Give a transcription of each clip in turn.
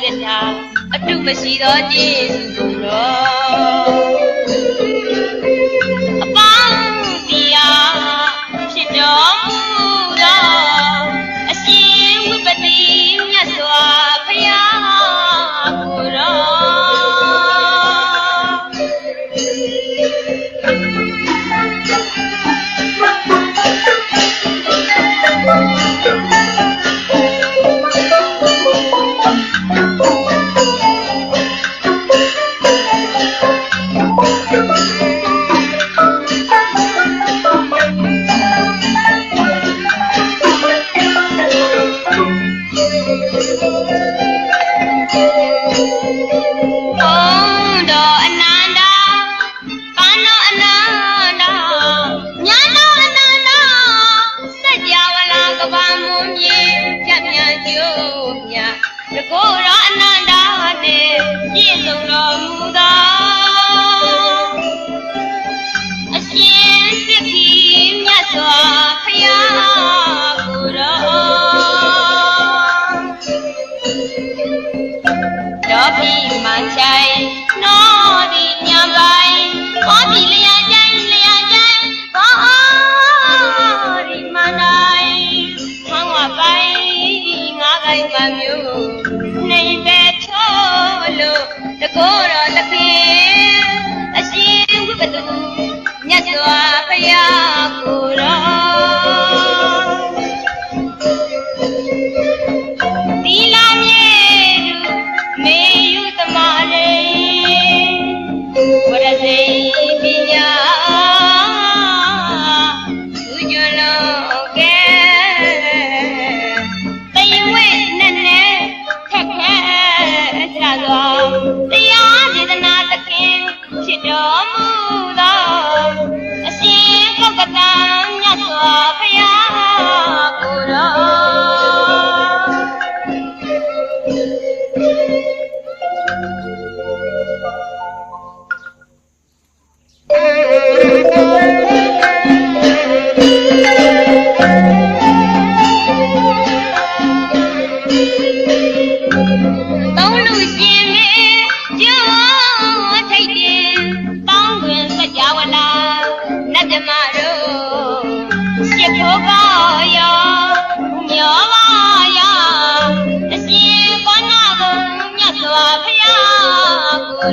စစ်တာအတုမရှိသောကျေးဇူးတော် တော်ပြီမှချိုင်နောဒီညပိုင်ခေါ်ပြီလျာချိုင်လျာချိုင်ခေါ်အော်ဒီမနိုင်ခေါင်းဝပိုင်ငါးကိုင်ကမျိုး Halo.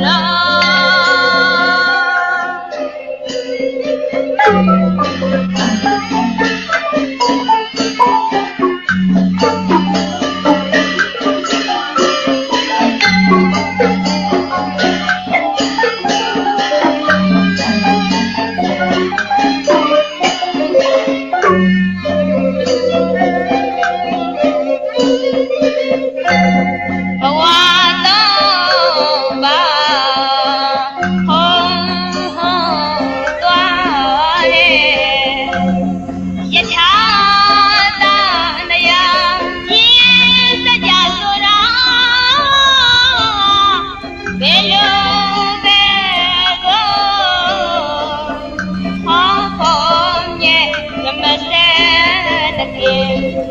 out.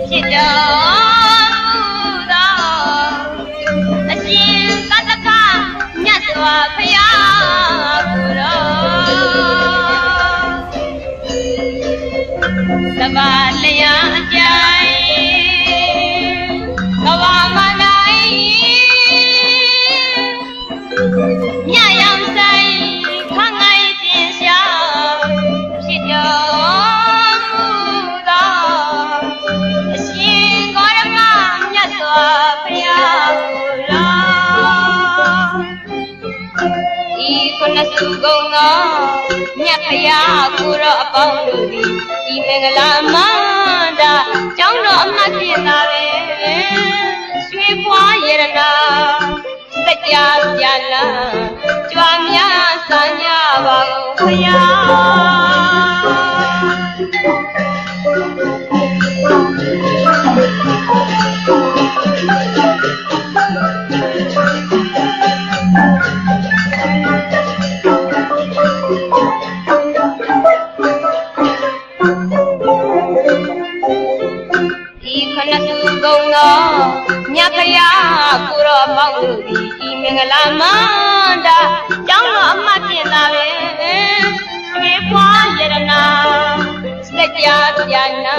ဖြစ်တော်မူသောအရှင်သတ္တကမြတ်စွာဘုရားကိုယ်တော်သဘာ နှစုကုံသောမြတ်ဖရာကိုရောအပေါင်းတို့သည်ဒီမင်္ဂလာမန္တာကျောင်းတော်အမတ်ဖြစ်တာပဲရွှေပွားရတနာစကြပြန်လာကြွားများစံကြပါဘုရား များကိုတော့မောက်လို့ဒီဒီမင်္ဂလာမန္တာကျောင်းတော်အမှတ်တင်တာပဲသွေးပွားရတနာစက်ကြပြညာ